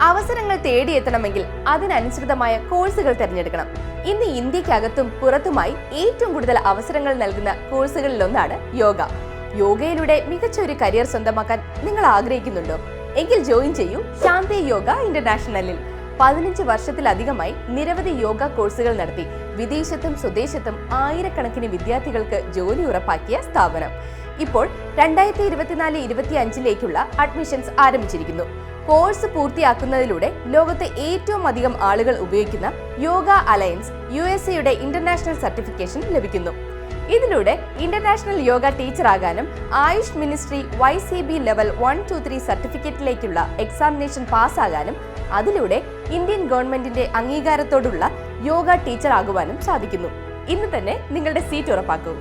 അവസരങ്ങൾ തേടിയെത്തണമെങ്കിൽ അതിനനുസൃതമായ കോഴ്സുകൾ തിരഞ്ഞെടുക്കണം. ഇന്ന് ഇന്ത്യക്കകത്തും പുറത്തുമായി ഏറ്റവും കൂടുതൽ അവസരങ്ങൾ നൽകുന്ന കോഴ്സുകളിലൊന്നാണ് യോഗ. യോഗയിലൂടെ മികച്ച ഒരു കരിയർ സ്വന്തമാക്കാൻ നിങ്ങൾ ആഗ്രഹിക്കുന്നുണ്ടോ? എങ്കിൽ ജോയിൻ ചെയ്യൂ ശാന്തി യോഗ ഇന്റർനാഷണലിൽ. പതിനഞ്ച് വർഷത്തിലധികമായി നിരവധി യോഗ കോഴ്സുകൾ നടത്തി. വിദേശത്തും സ്വദേശത്തും ആയിരക്കണക്കിന് വിദ്യാർത്ഥികൾക്ക് ജോലി ഉറപ്പാക്കിയ സ്ഥാപനം. ഇപ്പോൾ രണ്ടായിരത്തി ഇരുപത്തിനാല് ഇരുപത്തി അഞ്ചിലേക്കുള്ള അഡ്മിഷൻസ് ആരംഭിച്ചിരിക്കുന്നു. കോഴ്സ് പൂർത്തിയാക്കുന്നതിലൂടെ ലോകത്തെ ഏറ്റവും അധികം ആളുകൾ ഉപയോഗിക്കുന്ന യോഗ അലയൻസ് യു എസ് എയുടെ ഇന്റർനാഷണൽ സർട്ടിഫിക്കേഷൻ ലഭിക്കുന്നു. ഇതിലൂടെ ഇന്റർനാഷണൽ യോഗ ടീച്ചർ ആകാനും AYUSH ministry Y C B level one two three സർട്ടിഫിക്കറ്റിലേക്കുള്ള examination പാസ്സാകാനും അതിലൂടെ ഇന്ത്യൻ ഗവൺമെന്റിന്റെ അംഗീകാരത്തോടുള്ള യോഗ ടീച്ചർ ആകുവാനും സാധിക്കുന്നു. ഇന്ന് തന്നെ നിങ്ങളുടെ സീറ്റ് ഉറപ്പാക്കൂ.